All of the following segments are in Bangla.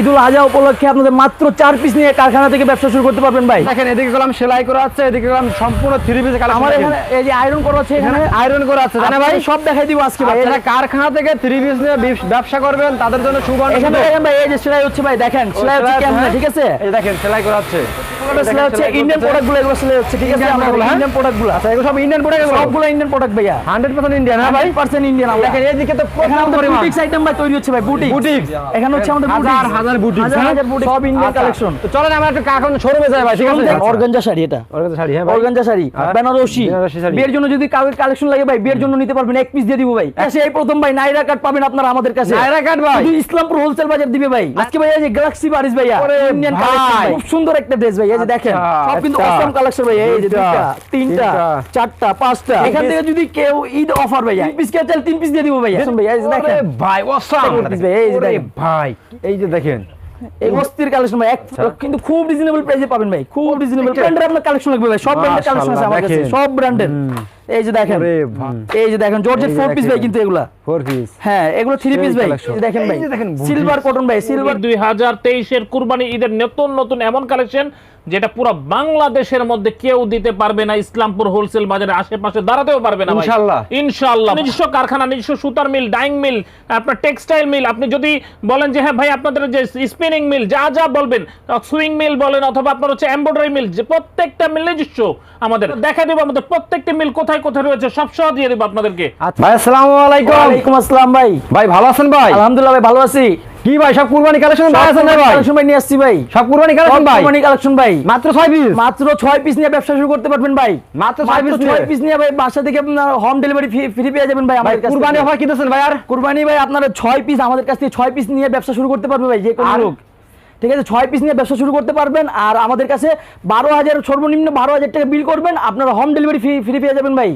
ঈদুল আজহা উপলক্ষে আপনাদের মাত্র চার পিস নিয়ে কারখানা থেকে ব্যবসা শুরু করতে পারবেন ভাই। দেখেন এদিকে গেলাম সেলাই করা আছে এদিকে গেলাম সম্পূর্ণ থ্রি পিস আমার এখানে এই যে আয়রন করা আছে এখানে। আয়রন করা আছে। জানা ভাই সব দেখাই দিব আজকে ভাই। যারা কারখানা থেকে থ্রি পিস নিয়ে ব্যবসা করবেন তাদের জন্য সুবর্ণ এখানে দেখেন ভাই এই যে সেলাই হচ্ছে ভাই দেখেন সেলাই হচ্ছে কেমন হ্যাঁ? ঠিক আছে? এই দেখেন সেলাই করা আছে সেলাই হচ্ছে ইন্ডিয়ান প্রোডাক্টগুলো এগুলো সেলাই হচ্ছে ঠিক আছে? হ্যাঁ? ইন্ডিয়ান আচ্ছা এগুলো সব ইন্ডিয়ান প্রোডাক্ট সবগুলো ইন্ডিয়ান প্রোডাক্ট ভাইয়া। হান্ড্রেড পার্সেন্ট ইন্ডিয়ান হ্যাঁ ভাই? 100% ইন্ডিয়ান দেখেন এদিকে তো এখানে প্রচুর পরিমাণ। বুটিক্স আইটেম ভাই তৈরি হচ্ছে ভাই বুটিক বুটিক এখানে হচ্ছে আমাদের হাজার হাজার বুটিক হাজার হাজার বুটিক সব ইন্ডিয়ান কালেকশন তো চলেন আমরা একটু শোরুমে যাই ভাই ঠিক আছে? অর্গানজা শাড়ি এটা। অর্গানজা শাড়ি হ্যাঁ ভাই। অর্গানজা শাড়ি হ্যাঁ। বেনারসি। বেনারসি শাড়ি। বিয়ের জন্য যদি কাউকে কালেকশন লাগে ভাই বিয়ের জন্য নিতে পারবেন এক পিস দিয়ে দিব ভাই। এসে এই প্রথম ভাই নাইরা কাট পাবেন আপনারা আমাদের কাছে। নাইরা কাট ভাই? শুধু ইসলামপুর হোলসেল বাজার দিবে ভাই। আজকে ভাই এই যে গ্যালাক্সি বারিস ভাইয়া ইন্ডিয়ান কালেকশন খুব সুন্দর একটা ড্রেস ভাই এই যে দেখেন। আচ্ছা, সব কিন্তু আচ্ছা। অসম কালেকশন ভাই এই যে দুইটা, তিনটা চারটা পাঁচটা। এখান থেকে যদি কেউ ঈদ অফার ভাইয়া তিন পিস কে তিন পিস দিয়ে দিব ভাইয়া। শুন ভাই এই যে দেখেন। ভাই অসাম। দেখেন please ভাই, এই যে দেখেন। ভাই এই যে দেখেন। এই অস্থির কালেকশন ভাই এক আচ্ছা। কিন্তু খুব রিজনেবল প্রাইসে পাবেন ভাই খুব রিজনেবল ব্র্যান্ডের আপনার কালেকশন লাগবে ভাই সব ব্র্যান্ডের কালেকশন আছে আমার কাছে সব ব্র্যান্ডের এই যে দেখেন এই যে দেখেন জর্জেট ফোর পিস ভাই কিন্তু এগুলা। ফোর পিস হ্যাঁ এগুলো থ্রি পিস ভাই দেখেন ভাই দেখেন সিলভার কটন ভাই সিলভার দুই হাজার তেইশের কুরবানি ঈদের নতুন নতুন এমন কালেকশন যেটা পুরো বাংলাদেশের মধ্যে কেউ দিতে পারবে না ইসলামপুর হোলসেল বাজারে আশেপাশে দাঁড়াতেও পারবে না। ইনশাআল্লাহ। ইনশাআল্লাহ। নিজস্ব কারখানা নিজস্ব সুতার মিল ডাইং মিল আপনার টেক্সটাইল মিল আপনি যদি বলেন যে হ্যাঁ ভাই আপনাদের যে স্পিনিং মিল যা যা বলবেন সুইং মিল বলেন অথবা আপনার হচ্ছে এমব্রয়ডারি মিল যে প্রত্যেকটা মিল নিজস্ব আমাদের দেখা দেবো আমাদের প্রত্যেকটা মিল কোথায় কোথায় রয়েছে সব সহ দিয়ে দেবো আপনাদেরকে। আচ্ছা ভাই আসসালামু আলাইকুম। ওয়ালাইকুম আসসালাম ভাই। ভাই ভালো আছেন ভাই? আলহামদুলিল্লাহ ভাই ভালো আছি। কি ভাই সব কুরবানি কালেকশন ভাই আছে না ভাই? কালেকশন ভাই নিয়ে আসছি ভাই। সব কুরবানি কালেকশন ভাই? কুরবানি কালেকশন ভাই। মাত্র 6 পিস মাত্র ছয় পিস নিয়ে ব্যবসা শুরু করতে পারবেন ভাই। মাত্র ছয় মাত্র piece ছয় নিয়ে? পিস নিয়ে ভাই বাসা থেকে আপনার হোম ডেলিভারি ফ্রি পেয়ে যাবেন ভাই আমাদের কাছে কুরবানি অফার কি দিচ্ছেন ভাই আর? কুরবানি ভাই আপনারা ছয় পিস আমাদের কাছ থেকে ছয় পিস নিয়ে ব্যবসা শুরু করতে পারবে ভাই যে কোনো লোক। ঠিক আছে ছয় পিস নিয়ে ব্যবসা শুরু করতে পারবেন আর আমাদের কাছে বারো হাজার সর্বনিম্ন বারো হাজার টাকা বিল করবেন আপনারা হোম ডেলিভারি ফ্রি ফ্রি পেয়ে যাবেন ভাই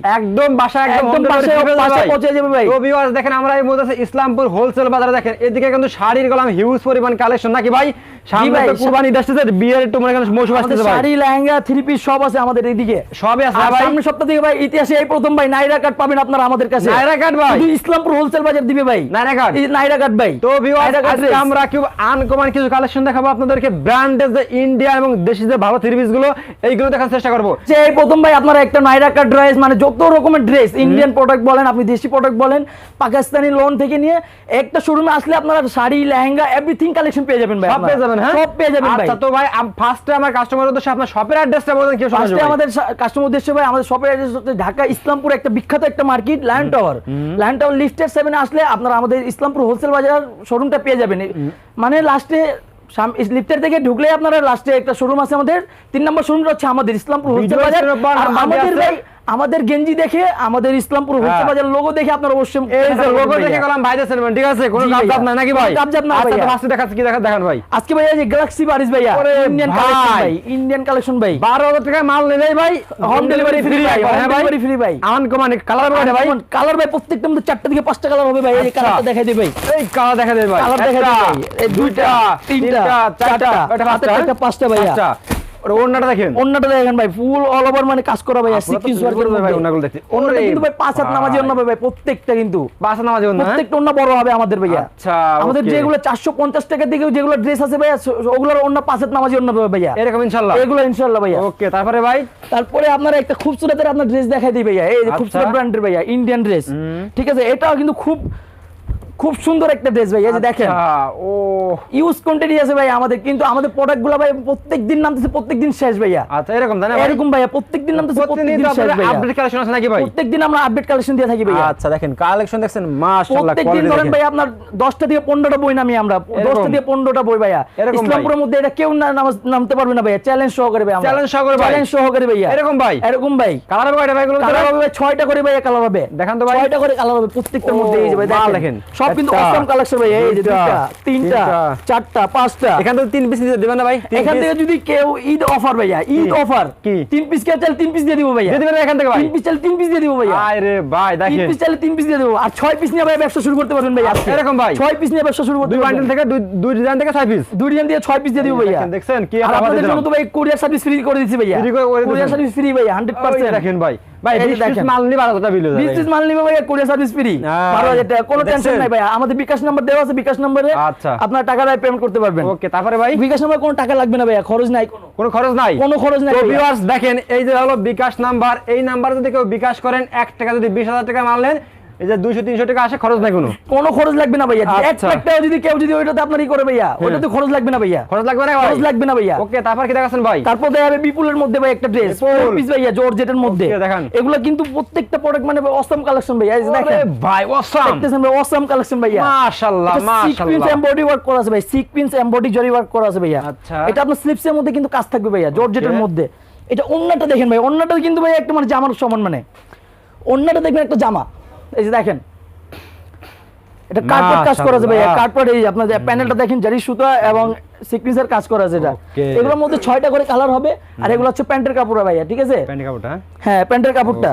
একদম বাসা একদম। পৌঁছে যাবে ভাই। তো দেখেন আমরা এই মুহূর্তে ইসলামপুর হোলসেল বাজারে দেখেন এদিকে কিন্তু শাড়ির গলাম হিউজ পরিমাণ কালেকশন নাকি ভাই সামনে তো কুরবানি ঈদ বিয়ের একটু মনে করেন মৌসুম আমাদের ভাই। শাড়ি লেহেঙ্গা থ্রি পিস সব আছে আমাদের এইদিকে সবই আছে ভাই? সামনের সপ্তাহ থেকে ভাই ইতিহাসে এই প্রথম ভাই নাইরা কার্ড পাবেন আপনারা আমাদের কাছে। নাইরা কাট ভাই? ইসলামপুর হোলসেল বাজার দিবে ভাই। নাইরা কাট নাইরা কার্ড ভাই। তো ভিউয়ার্স আজকে আমরা কি আনকমন কিছু কালেকশন দেখাবো আপনাদেরকে। ব্র্যান্ডের যে ইন্ডিয়া এবং দেশি যে ভালো থ্রি পিসগুলো এইগুলো দেখার চেষ্টা করব। যে এই প্রথম ভাই আপনারা একটা নাইরা কাট ড্রেস মানে যত রকমের ড্রেস ইন্ডিয়ান প্রোডাক্ট বলেন আপনি দেশি প্রোডাক্ট বলেন পাকিস্তানি লোন থেকে নিয়ে একটা শোরুমে আসলে আপনারা শাড়ি লেহেঙ্গা এভরিথিং কালেকশন পেয়ে যাবেন ভাই পেয়ে যাবেন হ্যাঁ? সব পেয়ে যাবেন ভাই। আচ্ছা তো ভাই ফার্স্টে আমার কাস্টমার উদ্দেশ্যে আপনার শপের অ্যাড্রেসটা বলেন কি ফার্স্টে আমাদের কাস্টমার উদ্দেশ্যে ভাই আমাদের শপের অ্যাড্রেস হচ্ছে ঢাকা ইসলামপুর একটা বিখ্যাত একটা market lion tower lion tower লিফটের সেভেনে আসলে আপনারা আমাদের ইসলামপুর হোলসেল বাজার শোরুমটা পেয়ে যাবেন। মানে লাস্টে লিফটের থেকে ঢুকলে আপনারা লাস্টে একটা শোরুম আছে আমাদের। তিন নম্বর শোরুমটা হচ্ছে আমাদের ইসলামপুর হোলসেল বাজার। আর আমাদের ভাই আমাদের গেঞ্জি দেখে আমাদের ইসলামপুর হোলসেল হ্যাঁ। বাজার লোগো দেখে আপনারা অবশ্যই এই যে লোগো দেখে গেলাম ভাই দেন ঠিক আছে? কোনো কাপ। নাই নাকি ভাই? কাপজাপ না আচ্ছা ভাইয়া। দেখাচ্ছি কি দেখা দেখান ভাই। আজকে ভাই এই যে গ্যালাক্সি বারিস ওরে ইন্ডিয়ান ভাই। কালেকশন ভাই ইন্ডিয়ান কালেকশন ভাই। বারো হাজার টাকা মাল নিলেই ভাই হোম ডেলিভারি ফ্রি ভাই হ্যাঁ ভাই? ডেলিভারি ফ্রি ভাই। আনকমন কালার বলে ভাই কালার ভাই প্রত্যেকটা মধ্যে চারটা থেকে পাঁচটা কালার হবে ভাই এই আচ্ছা। কালারটা দেখাই দিই ভাই। এই কালার দেখা দেবে ভাই। কালার দেখাই দিই এই দুইটা তিনটা চারটা এটা হাতে একটা পাঁচটা ভাই আচ্ছা ওটা ওন্নাটা দেখেন। অন্যটা দেখেন ভাই ফুল অল ওভার মানে কাজ করা ভাই আপনারা তো সিকিউর সুন্দর ওয়ার্কের ভাই ভাই। ওন্নাগুলো দেখতে। অন্যটা কিন্তু ভাই পাঁচ হাত নামাজি অন্য ভাই প্রত্যেকটা কিন্তু। বাসা নামাজে ওন্না হ্যাঁ? প্রত্যেকটা অন্য বড় হবে আমাদের ভাইয়া। আচ্ছা, আমাদের যেগুলো চারশো পঞ্চাশ টাকা দিকে যেগুলো ড্রেস আছে ভাইয়া ওগুলোর পাঁচ হাত নামাজি অন্য হবে ভাইয়া। এরকম ইনশাআল্লাহ। এগুলো ভাইয়া। ওকে তারপরে ভাই? তারপরে আপনার একটা খুবসুরতের আপনার ড্রেস দেখাই দিই ভাইয়া। এই আচ্ছা। খুবসুরত ব্র্যান্ডের ভাইয়া ইন্ডিয়ান ড্রেস ঠিক আছে এটাও কিন্তু খুব খুব সুন্দর একটা ড্রেস ভাই এই যে দেখেন। আচ্ছা, ও। ইউজ কোয়ান্টিটি আছে ভাই আমাদের কিন্তু আমাদের প্রোডাক্টগুলো ভাই প্রত্যেক দিন নামতেছে প্রত্যেক দিন শেষ ভাইয়া। আচ্ছা এরকম তাই না ভাই? এরকম ভাইয়া প্রত্যেক দিন নামতেছে প্রত্যেক প্রতিদিন দিন তো শেষ ভাইয়া। আপডেট কালেকশন আছে নাকি ভাই? প্রত্যেক দিন আমরা আপডেট কালেকশন দিয়ে থাকি ভাইয়া। আচ্ছা দেখেন কালেকশন দেখছেন মাশাআল্লাহ প্রত্যেক দিন ধরেন ভাই আপনার দশটা থেকে পনেরোটা বই নামি আমরা দশটা থেকে পনেরোটা বই ভাইয়া। ইসলামপুরের মধ্যে এটা কেউ না নামতে পারবে না ভাইয়া চ্যালেঞ্জ সহকারে ভাই Challenge সহকারে ভাই। চ্যালেঞ্জ সহকারে ভাইয়া। এরকম ভাই। এরকম ভাই। কালার হবে কয়টা ভাই এগুলো কালার হবে ভাই ছয়টা করে ভাইয়া কালার হবে। দেখান তো ভাই। ছয়টা করে কালার হবে প্রত্যেকটার মধ্যে এই যে ভাই দেখেন। দেখেন। সব কিন্তু অসম কালেকশন ভাই এই যে দুইটা, তিনটা চারটা পাঁচটা। এখান থেকে তিন পিস দিবেন না ভাই? এখান থেকে যদি কেউ ঈদ অফার ভাইয়া ঈদ অফার কি? তিন পিস কে তিন পিস দিয়ে দিব ভাইয়া। দিয়ে দিবেন এখান থেকে ভাই? তিন পিস চাইলে তিন পিস দিয়ে দিব ভাইয়া। আরে ভাই তিন দেখেন। পিস চাইলে তিন পিস দিয়ে দেবো। আর ছয় পিস নিয়ে ভাই ব্যবসা শুরু করতে পারবেন ভাই আজকে। এরকম ভাই? ছয় পিস নিয়ে ব্যবসা শুরু করতে দুই বান্ডেল থেকে দুই দুই ডিজাইন থেকে ছয় পিস দুই ডিজাইন দিয়ে ছয় পিস দিয়ে দিব ভাইয়া। দেখেন, দেখছেন কি আপনাদের জন্য তো ভাই কুরিয়ার সার্ভিস ফ্রি করে দিচ্ছি ভাইয়া। কুরিয়ার সার্ভিস ফ্রি ভাইয়া ওই পার্সেন্ট দেখেন ভাই। ভাই এই যে 20 পিস দেখেন। মাল নিলে 12000 বিল বিশ পিস মাল নিবে ভাইয়া কোরিয়া সার্ভিস ফ্রি হ্যাঁ। বারো হাজার টাকা। কোনো টেনশন নাই ভাইয়া। আমাদের বিকাশ নাম্বার দেওয়া আছে বিকাশ নাম্বারে আচ্ছা। আপনার পেমেন্ট করতে পারবেন। ওকে তারপরে ভাই? বিকাশ নাম্বার কোনো টাকা লাগবে না ভাইয়া খরচ নাই কোনো। খরচ নাই? কোনো খরচ নাই ভিউয়ার্স দেখেন এই যে হলো বিকাশ নাম্বার এই নাম্বার যদি কেউ বিকাশ করেন এক টাকা যদি বিশ হাজার টাকা মারলেন এই যে দুইশো তিনশো টাকা আসে খরচ নাই কোনো। কোনো খরচ লাগবে না ভাইয়া। এক আচ্ছা। লাখ টাকা যদি কেউ যদি ওইটাতে আপনার ই করে ভাইয়া ওইটাতে খরচ লাগবে না ভাইয়া। খরচ লাগবে না খরচ লাগবে না ভাইয়া। ওকে তারপর কি দেখাচ্ছেন ভাই? তারপর দেখা যাবে বিপুলের মধ্যে ভাই একটা ড্রেস পিস ভাইয়া জর্জেটের মধ্যে। দেখান। এগুলো কিন্তু প্রত্যেকটা প্রোডাক্ট মানে অসম কালেকশন ভাইয়া এই দেখেন। ভাই অসাম দেখতেছেন ভাই অসম কালেকশন ভাইয়া। মাশাআল্লাহ সিকোয়েন্স এমবডি ওয়ার্ক করা আছে ভাই সিকোয়েন্স এমবডি জরি ওয়ার্ক করা আছে ভাইয়া। আচ্ছা। এটা আপনার স্লিপসের মধ্যে কিন্তু কাজ থাকবে ভাইয়া জর্জেটের. মধ্যে। এটা অন্যটা দেখেন ভাই অন্যটা কিন্তু ভাই একটা মানে জামার সমান মানে। অন্যটা দেখবেন একটা জামা। এই যে দেখেন এটা কার্পেট কাজ করা মাশাআল্লাহ। কার্পেট এই যে আপনার প্যানেলটা দেখেন জারি সুতা এবং সিকোয়েন্সের কাজ করা আছে এটা। এগুলোর মধ্যে ছয়টা করে কালার হবে আর এগুলো হচ্ছে প্যান্টের কাপড় ভাইয়া ঠিক আছে? প্যান্টি কাপড়টা হ্যাঁ? প্যান্টের কাপড়টা।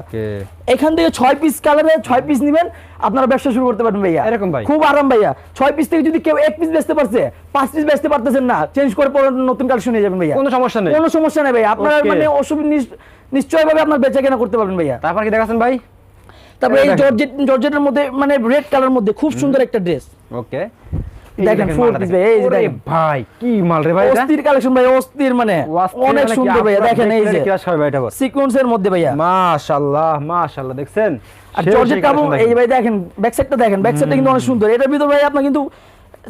এখান থেকে ছয় পিস কালারে ছয় পিস নেবেন আপনারা ব্যবসা শুরু করতে পারবেন ভাইয়া। এরকম ভাই? খুব আরাম ভাইয়া। ছয় পিস থেকে যদি কেউ এক পিস বেচতে পারছে পাঁচ পিস বেচতে পারতেছেন না চেঞ্জ করে পরে নতুন কালেকশন নিয়ে যাবেন ভাইয়া। কোনো সমস্যা নেই। কোনো সমস্যা নেই ভাই আপনার. মানে অসুবিধা নিশ্চয় ভাবে আপনার বেচা কেনা করতে পারবেন ভাইয়া। তারপর কি দেখাচ্ছেন ভাই? তারপরে এই জর্জেট জর্জেটের মধ্যে মানে রেড কালার মধ্যে খুব সুন্দর একটা ড্রেস ওকে। দেখেন, full piece ভাই, এই যে দেখেন। ভাই কি মাল রে ভাই এটা? অস্থির কালেকশন ভাই অস্থির মানে। অনেক মানে সুন্দর ভাইয়া আপনার দেখেন এই যে। কি আসবে ভাই এটা বল। সিকোয়েন্সের মধ্যে ভাইয়া। মাশাআল্লাহ মাশাআল্লাহ দেখছেন? আর জর্জেট কাপড় এই ভাই দেখেন ব্যাক সাইডটা দেখেন ব্যাক সাইডটা কিন্তু অনেক সুন্দর। এটার ভিতর ভাই আপনার কিন্তু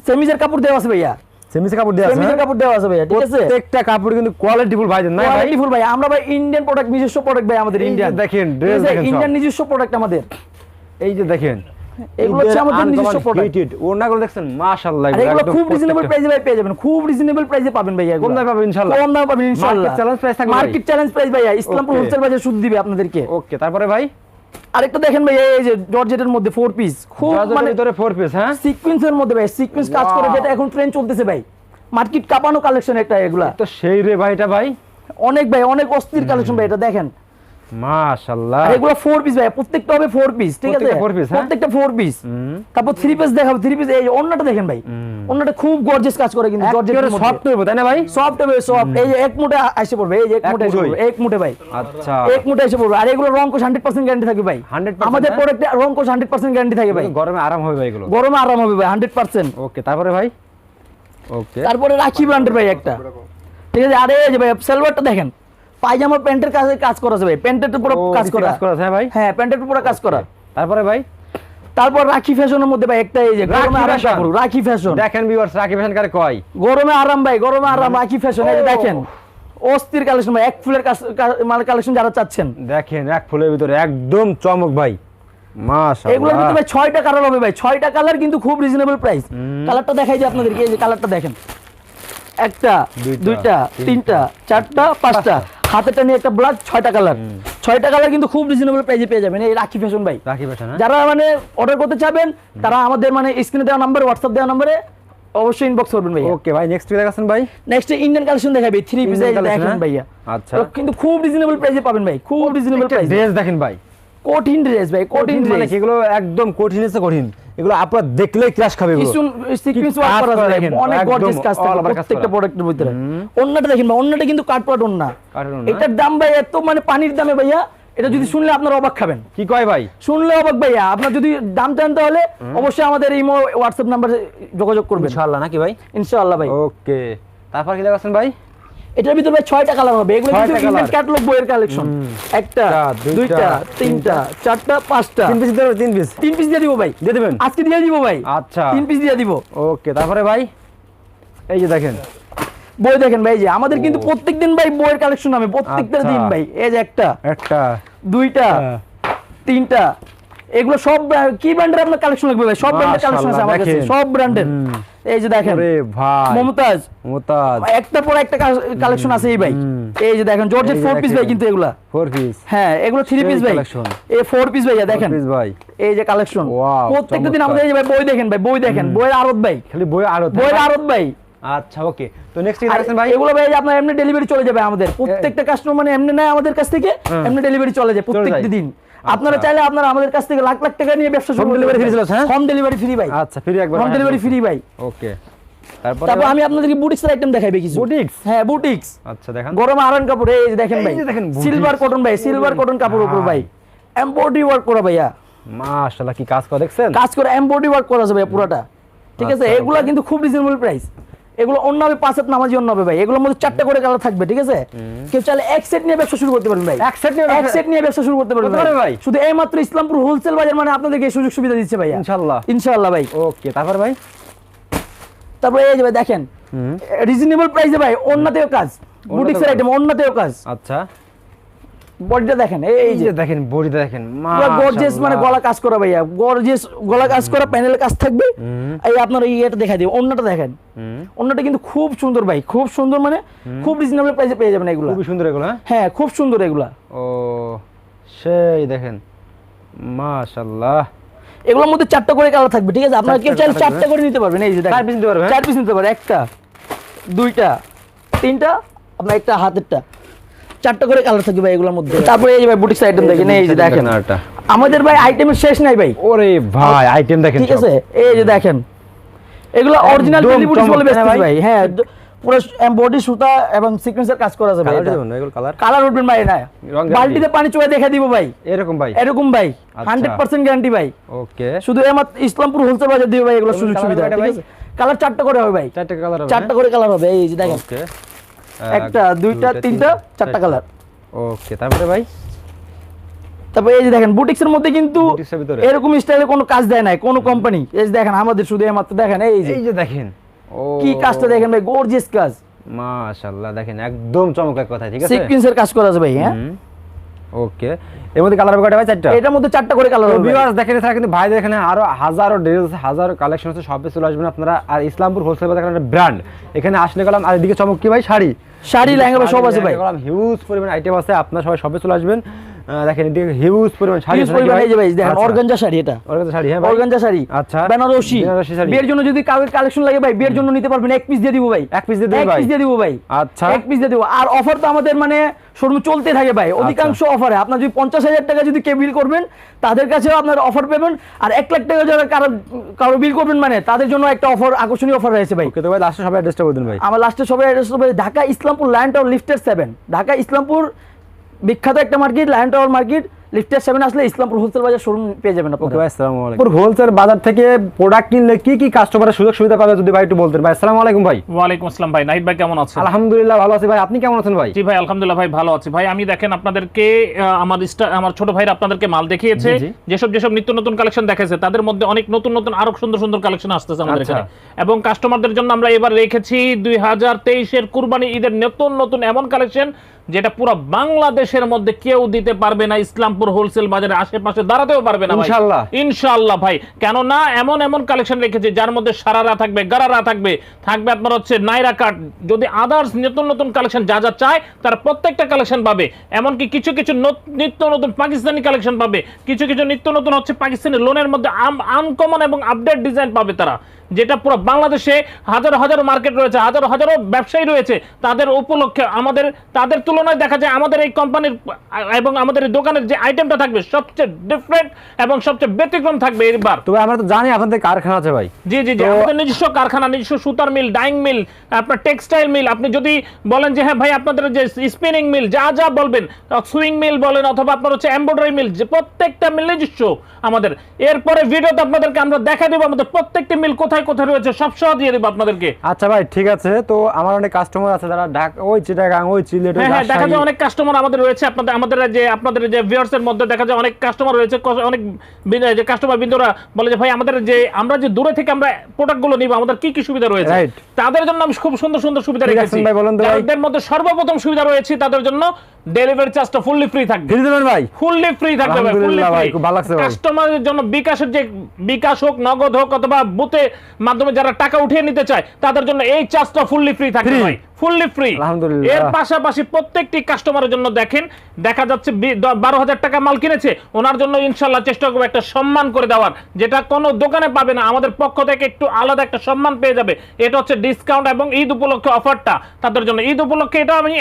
সেমিজের কাপড় দেওয়া আছে ভাইয়া। সেমিসে কাপড় দেওয়া আছে সেমিজের হ্যাঁ? কাপড় দেওয়া আছে ভাইয়া ঠিক আছে? প্রত্যেকটা কাপড় কিন্তু কোয়ালিটিফুল ভাই না কোয়ালিটি ফুল ভাই আমরা ভাই ইন্ডিয়ান প্রোডাক্ট নিজস্ব প্রোডাক্ট ভাই আমাদের ইন্ডিয়ান দেখেন, dress দেখেন ইন্ডিয়ান নিজস্ব প্রোডাক্ট আমাদের। এই যে দেখেন এগুলো হচ্ছে আমাদের নিজস্ব প্রোডাক্ট ওনাগুলো দেখছেন? মাশাআল্লাহ এগুলো খুব রিজনেবল প্রাইসে ভাই পেয়ে যাবেন খুব রিজনেবল প্রাইসে পাবেন দামে পাবেন ইনশাআল্লাহ? কম দামে পাবেন ইনশাআল্লাহ। Market challenge price থাকবে মার্কেট চ্যালেঞ্জ প্রাইস ভাইয়া ইসলামপুর. হোলসেল বাজার সুদ দিবে আপনাদেরকে। ওকে তারপরে ভাই? আরেকটা দেখেন ভাই এই যে জর্জেটের মধ্যে ফোর পিস খুব মানে ভিতরে ফোর পিস হ্যাঁ? সিকোয়েন্সের মধ্যে ভাই সিকোয়েন্স কাজ করে যেটা এখন ট্রেন্ড চলতেছে ভাই। মার্কেট কাপানো কালেকশন একটা এগুলা। তো সেই রে ভাই এটা ভাই। অনেক ভাই অনেক অস্থির কালেকশন ভাই এটা দেখেন। মাশাআল্লাহ। আর এগুলো ফোর পিস ভাই প্রত্যেকটা হবে ফোর পিস ঠিক আছে? প্রত্যেকটা four piece, হ্যাঁ? প্রত্যেকটা ফোর পিস তারপর থ্রি পিস দেখাবো থ্রি পিস এই অন্যটা দেখেন ভাই। অন্যটা খুব গর্জিয়াস কাজ করে কিন্তু একেবারে সফট হইব তাই না ভাই? সফট হবে সফট এই যে এক মুঠে এসে পড়বে এই যে এক এক মুঠে এসে পড়বে এক মুঠে ভাই। আচ্ছা। এক মুঠে এসে পড়বে। আর এগুলো রং কোশ 100% গ্যারান্টি থাকবে ভাই। 100% আমাদের হ্যাঁ? প্রোডাক্টে রং কোশ 100% গ্যারান্টি থাকে ভাই। গরমে আরাম হবে ভাই এগুলো। গরমে আরাম হবে ভাই 100% ওকে তারপরে ভাই? ওকে। তারপরে রাখি ব্র্যান্ডের ভাই একটা। ঠিক আছে? আরে এই যে ভাই সেলভারটা দেখেন। পায়জামা প্যান্টের কাছে কাজ করা ভাই। প্যান্টের পুরো কাজ করা। কাজ করা হ্যাঁ ভাই? হ্যাঁ প্যান্টের পুরো কাজ করা। তারপরে ভাই? তারপর রাখি ফ্যাশনের মধ্যে ভাই একটা এই যে গরমে আরাম। রাখি ফ্যাশন। দেখেন ভিউয়ার্স রাকি ফ্যাশন কারে কয়? গরমে আরাম ভাই গরমে আরাম রাখি ফ্যাশন। এই যে দেখেন অস্থির কালেকশন ভাই এক ফুলের মানে কালেকশন যারা চাচ্ছেন। দেখেন এক ফুলের ভিতরে একদম চমক ভাই। এগুলোর ভিতরে ভাই ছয়টা কালার হবে ভাই। ছয়টা কালার কিন্তু খুব রিজনেবল প্রাইস কালারটা দেখাই যে আপনাদেরকে এই যে কালারটা দেখেন। একটা দুইটা, তিনটা চারটা পাঁচটা। হাতেটা নিয়ে একটা ব্লাড ছয়টা কালার ছয়টা কালার কিন্তু খুব রিজনেবল প্রাইসে পেয়ে যাবেন এই রাখি ফ্যাশন ভাই। রাকি ফ্যাশন যারা মানে অর্ডার করতে চাবেন তারা আমাদের মানে স্ক্রিনে দেওয়া নাম্বার হোয়াটসঅ্যাপ দেওয়া নাম্বারে অবশ্যই ইনবক্স করবেন ভাই ওকে ভাই নেক্সট কি দেখাচ্ছেন ভাই? নেক্সট ইন্ডিয়ান কালেকশন দেখাবি থ্রি পিস Indian দেখেন? ভাইয়া। আচ্ছা। কিন্তু খুব রিজনেবল প্রাইসে পাবেন ভাই খুব রিজনেবল প্রাইস ড্রেস দেখেন ভাই। কঠিন ড্রেস ভাই কঠিন কঠিন মানে ড্রেস এগুলো একদম কঠিন এসে কঠিন। এগুলো আপনারা দেখলেই ক্রাশ খাবে কিছু সিকোয়েন্স ওয়ার্ক করা দেখেন, অনেক গর্জিয়াস কাজ থাকে প্রত্যেকটা প্রোডাক্টের ভিতরে। অন্যটা দেখেন ভাই অন্যটা কিন্তু কাটপাট অন্য এটার দাম ভাই এত মানে পানির দামে ভাইয়া এটা যদি শুনলে আপনারা অবাক খাবেন। কি কয় ভাই? শুনলে অবাক ভাইয়া আপনার যদি দাম জানতে তাহলে অবশ্যই আমাদের ইমো হোয়াটসঅ্যাপ নাম্বারে যোগাযোগ করবেন। ইনশাআল্লাহ নাকি ভাই? ইনশাআল্লাহ ভাই। ওকে। তারপর কি দেখাচ্ছেন ভাই? এটার ভিতরে ভাই ছয়টা কালার হবে। এগুলো কিন্তু ইন্ডিয়ান ক্যাটালগ বইয়ের কালেকশন একটা দুইটা, তিনটা। চারটা পাঁচটা। তিন পিস দেবেন তিন পিস তিন পিস দিয়ে দিব ভাই। দিয়ে দেবেন? আজকে দিয়ে দিব ভাই। আচ্ছা। তিন পিস দিয়ে দিব। ওকে তারপরে ভাই? এই যে দেখেন। বই দেখেন ভাই এই যে আমাদের কিন্তু প্রত্যেকদিন ভাই বইয়ের কালেকশন হবে প্রত্যেকটা আচ্ছা। দিন ভাই। এই যে একটা একটা। দুইটা হ্যাঁ। তিনটা এগুলো সব কি ব্র্যান্ডের আপনার কালেকশন লাগবে ভাই? সব ব্র্যান্ডের কালেকশন আছে আমার কাছে সব ব্র্যান্ডের। এই যে দেখেন ওরে ভাই। মমতাজ। মোতাজ একটা পর একটা কালেকশন আছে এই ভাই। এই যে দেখেন জর্জেট এই যে ফোর পিস ভাই কিন্তু এগুলা। ফোর পিস হ্যাঁ এগুলো থ্রি পিস ভাই। এই ফোর পিস ভাইয়া দেখেন। পিস ভাই। এই যে কালেকশন প্রত্যেকটা দিন আমাদের এই যে ভাই বই দেখেন ভাই বই দেখেন। বইয়ের আড়ত ভাই। খালি বই আরও বইয়ের আড়ত ভাই। আচ্ছা ওকে তো নেক্সট কি আর ভাই? এগুলো ভাই আপনার এমনি ডেলিভারি চলে যাবে আমাদের। প্রত্যেকটা কাস্টমার মানে এমনি নেয় আমাদের কাছ থেকে হ্যাঁ। এমনি ডেলিভারি চলে যায়। প্রত্যেকটা দিন। আপনারা আচ্ছা। চাইলে আপনারা আমাদের কাছ থেকে লাখ লাখ টাকা নিয়ে ব্যবসা শুরু delivery free চলে, হ্যাঁ? হোম ডেলিভারি ফ্রি ভাই। আচ্ছা ফ্রি একবার হোম ডেলিভারি ফ্রি ভাই। ওকে তারপর তারপর আমি আপনাদেরকে বুটিক্সের আইটেম দেখাইবে কিছু। Boutique? হ্যাঁ বুটিক্স আচ্ছা দেখান। গরম আয়রন কাপড় এই যে দেখেন এই ভাই। যে দেখেন সিলভার কটন ভাই সিলভার কটন কাপড় উপর ভাই। এমব্রয়ডারি ওয়ার্ক করা ভাইয়া। মাশাআল্লাহ কি কাজ করে দেখছেন? কাজ করে এমব্রয়ডারি ওয়ার্ক করা আছে ভাইয়া পুরোটা। ঠিক আছে? আচ্ছা, এগুলা কিন্তু খুব রিজনেবল প্রাইস এগুলো অন্য হবে পাঁচ হাত নামাজি অন্য হবে ভাই। এগুলোর মধ্যে চারটা করে কালার থাকবে ঠিক আছে? কেউ চাইলে এক সেট নিয়ে ব্যবসা শুরু করতে পারবেন ভাই। এক সেট নিয়ে এক সেট নিয়ে ব্যবসা শুরু করতে পারবেন ভাই? শুধু এই মাত্র ইসলামপুর হোলসেল বাজার মানে আপনাদেরকে এই সুযোগ সুবিধা দিচ্ছে ভাই ইনশাল্লাহ ইনশাআল্লাহ ভাই। ওকে তারপর ভাই? তারপর এই যে ভাই দেখেন। রিজনেবল প্রাইসে ভাই অন্যতেও কাজ। বুটিক্সের আইটেম অন্যতেও কাজ। আচ্ছা। বডিটা দেখেন এই যে। দেখেন বডিটা দেখেন গর্জিয়াস মানে গলা কাজ করা ভাইয়া গর্জিয়াস গলা কাজ করা প্যানেলে কাজ থাকবে। এই আপনার দেখা অন্যটা দেখেন। অন্যটা কিন্তু খুব সুন্দর ভাই খুব সুন্দর মানে খুব রিজনেবল প্রাইসে পেয়ে যাবেন এগুলো। খুবই সুন্দর এগুলো হ্যাঁ? হ্যাঁ খুব সুন্দর এগুলা। ও সেই দেখেন মাশাআল্লাহ। এগুলোর মধ্যে চারটা করে কালার থাকবে ঠিক আছে? আপনারা কেউ চাইলে চারটা করে নিতে পারবেন এই যে চার piece নিতে পারবে, হ্যাঁ? চার পিস নিতে পারবে একটা দুইটা তিনটা আপনার একটা হাতেরটা। চারটা করে কালার থাকবে ভাই এগুলোর মধ্যে। তারপরে এই যে ভাই বুটিক্স আইটেম দেখেন এই যে দেখেন। আমাদের ভাই আইটেমের শেষ নাই ভাই। ওরে ভাই আইটেম দেখেন ঠিক আছে? এই যে দেখেন। এগুলো অরিজিনাল একদম টেলিবুটিক্স বলে বেচতেছি ভাই। হ্যাঁ পুরো এমবডি সুতা এবং সিকোয়েন্সের কাজ করা আছে ভাই এগুলো কালার কালার উঠবেন ভাই না। রং বালতিতে পানি চুয়ে দেখে দিব ভাই। এরকম ভাই? এরকম ভাই। আচ্ছা। হান্ড্রেড পার্সেন্ট গ্যারান্টি ভাই। ওকে। শুধু এমাত্র ইসলামপুর হোলসেল বাজার দিবে ভাই এগুলো সুযোগ সুবিধা। ঠিক ভাই? আছে? কালার চারটা করে হবে ভাই। চারটে কালার হবে। চারটা করে কালার হবে। এই যে দেখেন। ওকে। একটা দুইটা তিনটা চারটা কালার। ওকে তারপরে ভাই? তারপর এই যে দেখেন বুটিক্সের মধ্যে কিন্তু এরকম স্টাইলে কোনো কাজ দেয় নাই কোনো কোম্পানি এই যে দেখেন আমাদের শুধু এমাত্র দেখেন এই যে। এই যে দেখেন। কি কাজটা দেখেন ভাই গর্জিয়াস কাজ। মাশাআল্লাহ দেখেন একদম চমকের কথা ঠিক আছে? সিকোয়েন্সের কাজ করা আছে ভাই হ্যাঁ? ওকে এর মধ্যে কালার কয়টা ভাই? চারটা? এটার মধ্যে চারটা করে কালার হবে ভিউয়ার্স দেখেন এছাড়া কিন্তু ভাইদের এখানে আরও হাজারো ড্রেস হাজারো কালেকশন আছে সবে চলে আসবেন আপনারা আর ইসলামপুর হোলসেল বাজার একটা ব্র্যান্ড এখানে আসলে গেলাম আর এদিকে চমক কি ভাই? শাড়ি। শাড়ি লেহেঙ্গা সব আছে ভাই। হিউজ পরিমাণ আইটেম আছে আপনারা সবাই সবে চলে আসবেন। দেখেন হিউজ পরিমাণ শাড়ি পরিমাণ এই যে ভাই দেখেন আচ্ছা। অর্গানজা শাড়ি এটা। অর্গানজা শাড়ি হ্যাঁ অর্গানজা শাড়ি আচ্ছা। বেনারসি। বেনারসি শাড়ি। বিয়ের জন্য যদি কালেকশন লাগে ভাই বিয়ের জন্য নিতে পারবেন এক পিস দিয়ে দিব ভাই। এক piece দিয়ে দিবেন এক পিস দিয়ে দিব ভাই। আচ্ছা। এক পিস দিয়ে দিব। আর অফার তো আমাদের মানে শোরুম চলতে থাকে ভাই। অধিকাংশ অফারে আপনার যদি পঞ্চাশ হাজার টাকা যদি কে বিল করবেন তাদের কাছেও আপনার অফার পাবেন। আর এক লাখ টাকা যারা কারও কারও বিল করবেন মানে তাদের জন্য একটা অফার আকর্ষণীয় অফার রয়েছে ভাই। ওকে তো ভাই লাস্টে সবাই অ্যাড্রেসটা বলে দিন ভাই। আমার লাস্টে সবাই address হবে ঢাকা ইসলামপুর ল্যান্ড টাওয়ার লিফটের সেভেন ঢাকা ইসলামপুর বিখ্যাত একটা মার্কেট ল্যান্ড টাওয়ার মার্কেট লিফটের সেভেন আসলে ইসলামপুর হোলসেল বাজার শোরুম পেয়ে যাবেন ওকে ভাই আসসালামু আলাইকুম। হোলসেল বাজার থেকে প্রোডাক্ট কিনলে কি কি কাস্টমারের সুযোগ সুবিধা পাবে যদি ভাই একটু বলতেন? ভাই আসসালামু আলাইকুম ভাই। ওয়ালাইকুম আসসালাম ভাই। নাহিদ ভাই কেমন আছেন? আলহামদুলিল্লাহ ভালো আছি ভাই। আপনি কেমন আছেন ভাই? জি ভাই আলহামদুলিল্লাহ ভাই ভালো আছি। ভাই আমি দেখেন আপনাদেরকে আমার আমার ছোট ভাইরা আপনাদেরকে মাল দেখিয়েছে। যেসব যেসব নিত্য নতুন কালেকশন দেখাচ্ছে তাদের মধ্যে অনেক নতুন নতুন আরও সুন্দর সুন্দর কালেকশন আসতেছে আমাদের আচ্ছা। এখানে। এবং কাস্টমারদের জন্য আমরা এবার রেখেছি দুই হাজার তেইশের কুরবানি ঈদের নতুন নতুন এমন কালেকশন যেটা পুরো বাংলাদেশের মধ্যে কেউ দিতে পারবে না ইসলামপুর হোলসেল বাজারে আশেপাশে দাঁড়াতেও পারবে না ভাই। ইনশাআল্লাহ। ইনশাআল্লাহ ভাই। কেননা এমন এমন কালেকশন রেখেছি যার মধ্যে সারারা থাকবে গারারা থাকবে। থাকবে আপনার হচ্ছে নাইরা কাট যদি আদার্স নতুন নতুন কালেকশন যা যা চায় তার প্রত্যেকটা কালেকশন পাবে। এমনকি কিছু কিছু নত- নিত্য নতুন পাকিস্তানি কালেকশন পাবে। কিছু কিছু নিত্য নতুন হচ্ছে পাকিস্তানি লোনের মধ্যে আনকমন এবং আপডেট ডিজাইন পাবে তারা। যেটা পুরো বাংলাদেশে হাজারো হাজারো মার্কেট রয়েছে হাজারো হাজারো ব্যবসায়ী রয়েছে তাদের উপলক্ষে আমাদের তাদের তুলনায় দেখা যায় আমাদের এই কোম্পানির এবং আমাদের এই দোকানের যে আইটেমটা থাকবে সবচেয়ে ডিফারেন্ট এবং সবচেয়ে ব্যতিক্রম থাকবে এবার। তো ভাই আমরা তো জানি আপনাদের কারখানা আছে ভাই। জি জি জি আমাদের নিজস্ব কারখানা নিজস্ব সুতার মিল ডাইং মিল আপনার টেক্সটাইল মিল আপনি যদি বলেন যে হ্যাঁ ভাই আপনাদের যে স্পিনিং মিল যা যা বলবেন সুইং মিল বলেন অথবা আপনার হচ্ছে এমব্রয়ডারি মিল যে প্রত্যেকটা মিল নিজস্ব আমাদের। এরপরে ভিডিওতে আপনাদেরকে আমরা দেখা দেবো আমাদের প্রত্যেকটা মিল কোথায় কোথায় রয়েছে? সব সহ দিয়ে দেবো আপনাদেরকে। আচ্ছা ভাই ঠিক আছে। তো আমার অনেক কাস্টমার আছে যারা ঢাকা ওই চিটাগাং ওই ওই হ্যাঁ হ্যাঁ দেখা যায় অনেক কাস্টমার আমাদের রয়েছে। আপনাদের আমাদের যে আপনাদের যে ভিউয়ার্স এর মধ্যে দেখা যায় অনেক কাস্টমার রয়েছে। অনেক যে কাস্টমার বিন্দুরা বলে যে ভাই আমাদের যে আমরা যে দূরে থেকে আমরা প্রোডাক্টগুলো নিব আমাদের কি কি সুবিধা রয়েছে? তাদের জন্য আমি খুব সুন্দর সুন্দর সুবিধা রেখেছি। ভাই, বলুন তো ভাই। মধ্যে সর্বপ্রথম সুবিধা রয়েছে তাদের জন্য ডেলিভারি চার্জটা ফুললি ফ্রি থাকবে। ফিরে দেবেন ভাই? ফুললি ফ্রি থাকবে ভাই ফুললি ফ্রি খুব ভালো লাগছে কাস্টমারের জন্য বিকাশের যে বিকাশ হোক নগদ হোক অথবা বুথে মাধ্যমে যারা টাকা উঠিয়ে নিতে চায় তাদের জন্য এই চার্জটা ফুললি ফ্রি Free? ভাই ফুললি ফ্রি আলহামদুলিল্লাহ। এর পাশাপাশি প্রত্যেকটি কাস্টমারের জন্য দেখেন দেখা যাচ্ছে বারো হাজার টাকা মাল কিনেছে ওনার জন্য ইনশাল্লাহ চেষ্টা করব একটা সম্মান করে দেওয়ার যেটা কোনো দোকানে পাবে না আমাদের পক্ষ থেকে একটু আলাদা একটা সম্মান পেয়ে যাবে এটা হচ্ছে ডিসকাউন্ট এবং ঈদ উপলক্ষে অফারটা তাদের জন্য ঈদ উপলক্ষে এটা আমি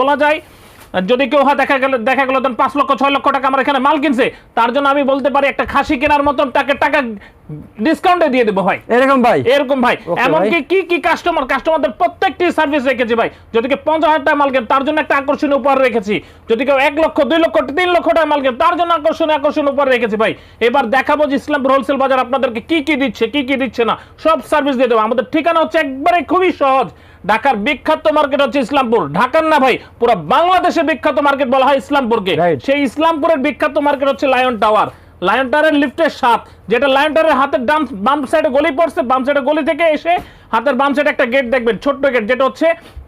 বলা যায় যদি কেউ হয় দেখা গেল দেখা গেল পাঁচ লক্ষ ছয় লক্ষ টাকা আমার এখানে মাল কিনছে তার জন্য আমি বলতে পারি একটা খাসি কেনার মতন তাকে টাকা ডিসকাউন্টে দিয়ে দেবো ভাই। এরকম ভাই? এরকম ভাই। এমনকি কি কি কাস্টমার কাস্টমারদের প্রত্যেকটি সার্ভিস রেখেছি ভাই। যদি কেউ পঞ্চাশ হাজার টাকা মাল কেন তার জন্য একটা আকর্ষণীয় উপহার রেখেছি। যদি কেউ এক লক্ষ দুই লক্ষ তিন লক্ষ টাকা মাল কেন তার জন্য আকর্ষণীয় আকর্ষণীয় উপহার রেখেছি ভাই। এবার দেখাবো যে ইসলামপুর হোলসেল বাজার আপনাদেরকে কি কি দিচ্ছে কি কি দিচ্ছে না। সব সার্ভিস দিয়ে দেবো। আমাদের ঠিকানা হচ্ছে একবারে খুবই সহজ। ঢাকার বিখ্যাত মার্কেট হচ্ছে ইসলামপুর। ঢাকার না ভাই পুরো বাংলাদেশের বিখ্যাত মার্কেট বলা হয় ইসলামপুরকে। সেই ইসলামপুরের বিখ্যাত মার্কেট হচ্ছে লায়ন টাওয়ার লায়ন টাওয়ারের লিফটের সাত যেটা লায়নটারের হাতের ডান, বাম সাইডে গলি পড়ছে, বাম সাইডে গলি থেকে এসে হাতের বাম সাইডে একটা গেট দেখবেন, ছোট্ট গেট যেটা হচ্ছে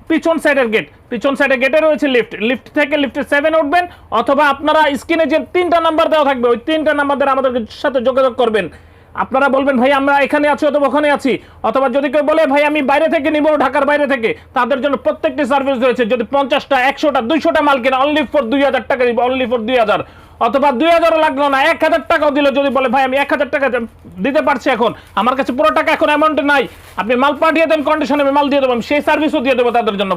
পিছন সাইডের গেট পিছন সাইডে গেটে রয়েছে লিফট লিফট থেকে লিফটের সেভেন উঠবেন, অথবা আপনারা স্ক্রিনে যে তিনটা নাম্বার দেওয়া থাকবে, ওই তিনটা নাম্বার দ্বারা আমাদের সাথে যোগাযোগ করবেন। আপনারা বলবেন, ভাই, আমরা এখানে আছি অথবা ওখানে আছি। অথবা যদি কেউ বলে, ভাই, আমি বাইরে থেকে নিব, ঢাকার বাইরে থেকে। তাদের জন্য প্রত্যেকটি সার্ভিস রয়েছে। যদি পঞ্চাশটা, একশোটা, দুইশোটা মাল কিনা অনলি ফর দুই হাজার টাকা অনলি ফর দুই হাজার। অথবা দুই হাজারও লাগল না, এক হাজার টাকাও দিল যদি বলে, ভাই, আমি এক হাজার টাকা দিতে পারছি এখন। আমার কাছে পুরো টাকা এখন অ্যামাউন্টে নাই। আপনি মাল পাঠিয়ে দেন কন্ডিশনে আমি মাল দিয়ে দেবো, আমি সেই সার্ভিসও দিয়ে দেবো তাদের জন্য